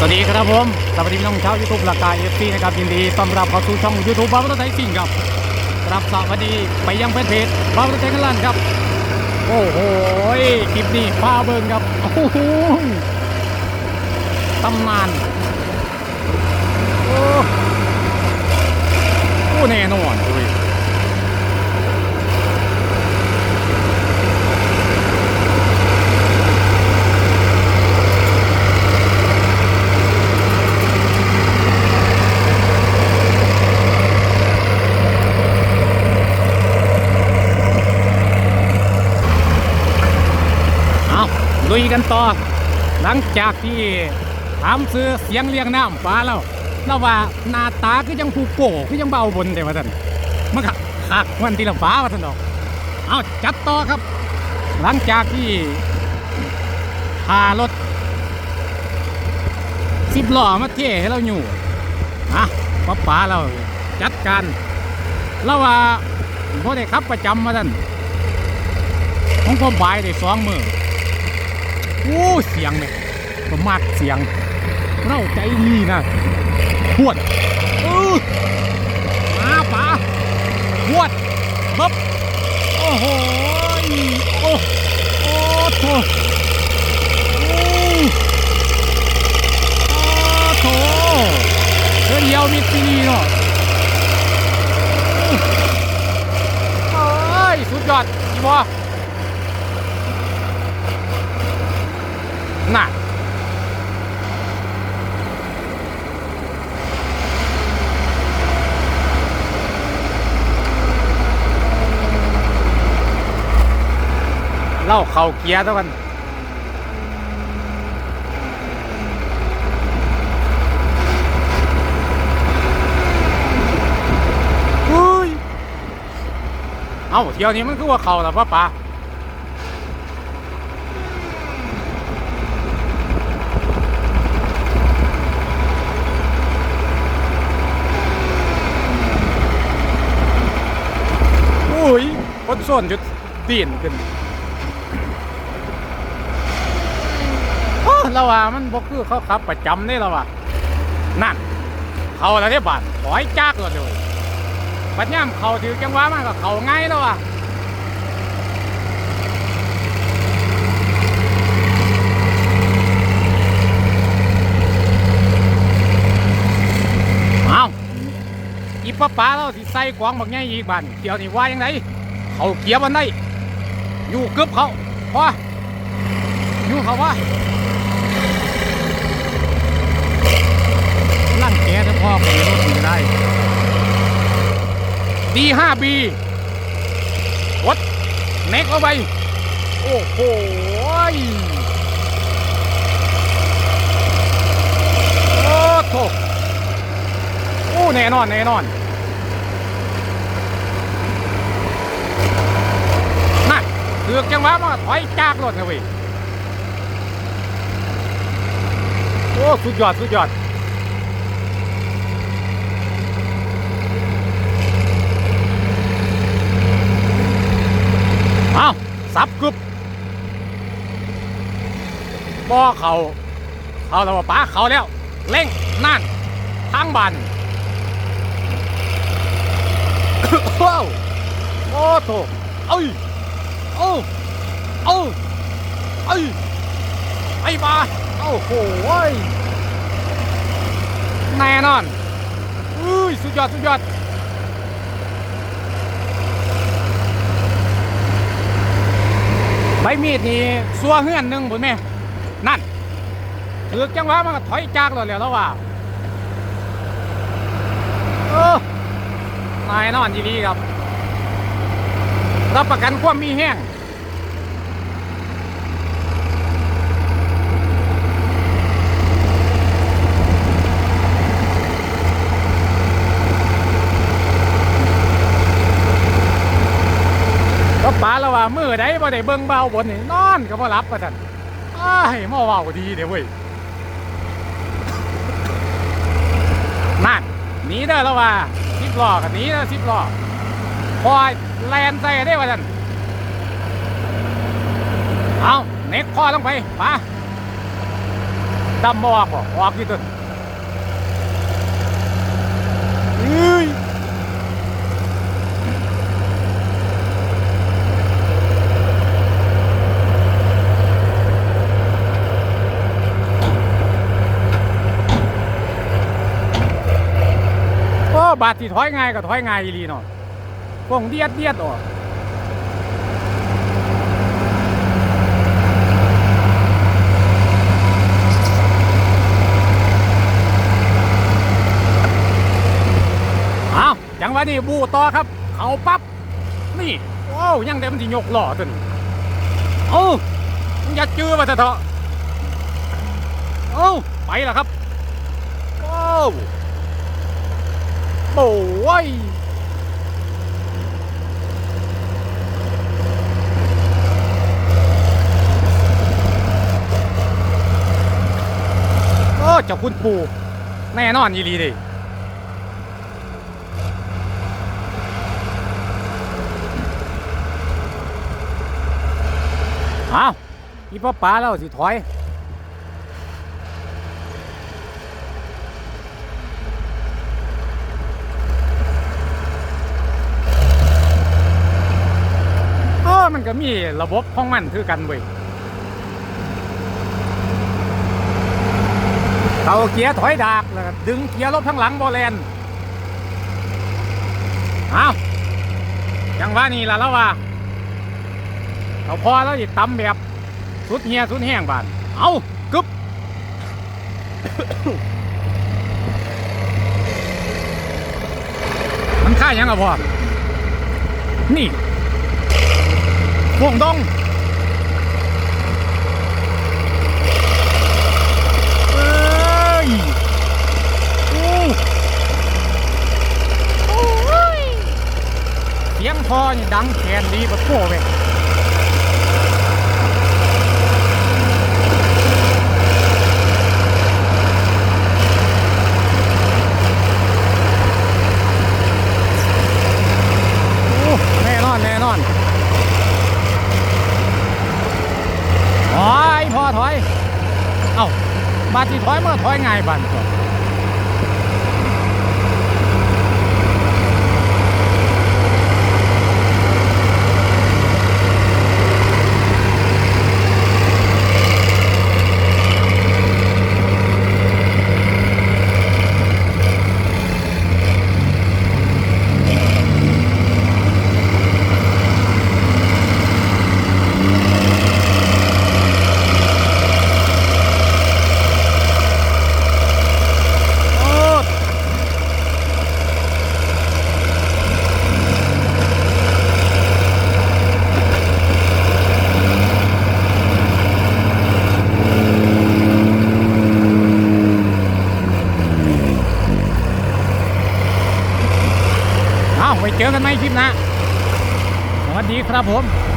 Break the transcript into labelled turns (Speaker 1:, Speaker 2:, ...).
Speaker 1: สวัสดีครับผม สวัสดีพี่น้องชาวยูทูบหลักกายเอฟซีนะครับยินดีต้อนรับเข้าสู่ช่องยูทูบบ้าวันไทยสิ่งครับรับสวัสดีไปยังแฟนเพจบ้าวันไทยกันลั่นครับ โอ้โหคลิปนี้ฟ้าเบิ่งครับโอ้โหตำนานโอ้โอ้แน่นอนเลย ยกันต่อ หลังจากที่ถามซื้อเสียงเรียงน้ำฟ้าแล้วแล้วว่าหน้าตาคือยังผูโก้คือยังเบาบนแต่ว่าท่านมันก็หักมันทีละฟ้าว่าท่านดอกเอาจัดต่อครับ หลังจากที่พารถสิบล้อมาเทให้เราอยู่อะป้าป๋าเราจัดการแล้วว่าพ่ได้ขับประจำมาท่านของผมบายได้สองมือ อ้เสียงเนี่ยก็มากเสียงเราใจดีนะพวดเออมาป่าพวดบับโอ้โหโอ้โอ้โถโอ้โถเดี๋ยวมิตรที่นี่เนาะโอ้ยสุดยอดจีบอ น่ะเล่าเข่าเกียร์เท่ากันอุ้ยเอ้าเที่ยวนี้มันคือว่าเข่าแล้วป้าป๋า อุ้ยคนส่วนจุดตีนขึ้นโอ้เราว่ามันบอกคือเขาขับประจำนี่เราว่านั่น เขาอะไรที่บาดถอยจากเลยเลยปัญญามเขาถือจังหวะมันก็เขาง่ายแล้วว่ะเอาอีป้าป๋าเราสิใส่กวางบักใหญ่อีกบานเดี๋ยวนี้ว่ายังไง เขาเกียร์บันไดอยู่เกือบเขาพออยู่เขาว่าลั่นแกจะพ่อคนรถอยู่ได้ดีห้าบีกดเน็กเข้าไป โอ้โหโอ้โถโอ้แน่นอน แน่นอนนั่นเถื อกจังหวะมันถอยจากรถนะเว้ยโอ้สุดยอดสุดยอดเอาสับกึบบ่อเขาเขาแล้วว่าป้าเขาแล้วเร่งนั่นทางบันโอ้โอ้โถเอ้ย โอ้โอ้เอ้ยไอ้บ้าโอ้โหยแน่นอนอุ้ยสุดยอด สุดยอดใบมีดนี่สัวเฮือนหนึ่งบุญแม่นั่นถือจังหวะมันก็ถอยจากเลยแล้วว่าเออนายนอนดีๆครับรับประกันความมีแห้งก็ป๋าแล้วว่า มือใดบ่ได้เบิ่งเบาบนนี่นอนก็บ่รับประทันอ้ายหม้อเว้าดีเด้อเว้ยนั่นหนีเด้อแล้วว่าสิบล้อกันหนีเด้อสิบล้อพอแลนใส่ได้ว่าท่านเอาเน็กคอลงไปมาดำบ่ออกบ่ออกที่ต้น บาดที่ถอยง่ายก็ถอยง่ายอีหลีเนาะพวงเดียดเดียดออกเอาจังหวะนี้บูต่อครับ เขาปั๊บ นี่โอ้าวยังเดี๋ยวมันจะยกหล้อตัวนี้เอามึงอย่าจื้อมาเถอะเถอะเอาไปแล้วครับโอ้าวโอ้ยโอ้เจ้าคุณปู่แน่นอนยีรีดิเอาอีพ่อป๋าแล้วสิถอย มันก็มีระบบของมันคือกันเว้ยเขาเกียร์ถอยดากแล้วดึงเกียร์รถข้างหลังบอลแลนเอายังว่านี่ล่ะแล้วว่าเอาพอแล้วอีกตำแบบสุดเฮียสุดแห้งบาน เอากึบมันค่ายังอะพ่อนี่ พวงดงเอ้ยโอ้โอ้ยเสียงพอนี่ดังแคนดีปะโก้เว้ยโอ้แน่นอนแน่นอนถ อยพอถอย เอ้าบาดที่ถอยเมื่อถอยง่ายบันก่อนโอ้เอกันไหมคลิปนะสวัสดีครับผม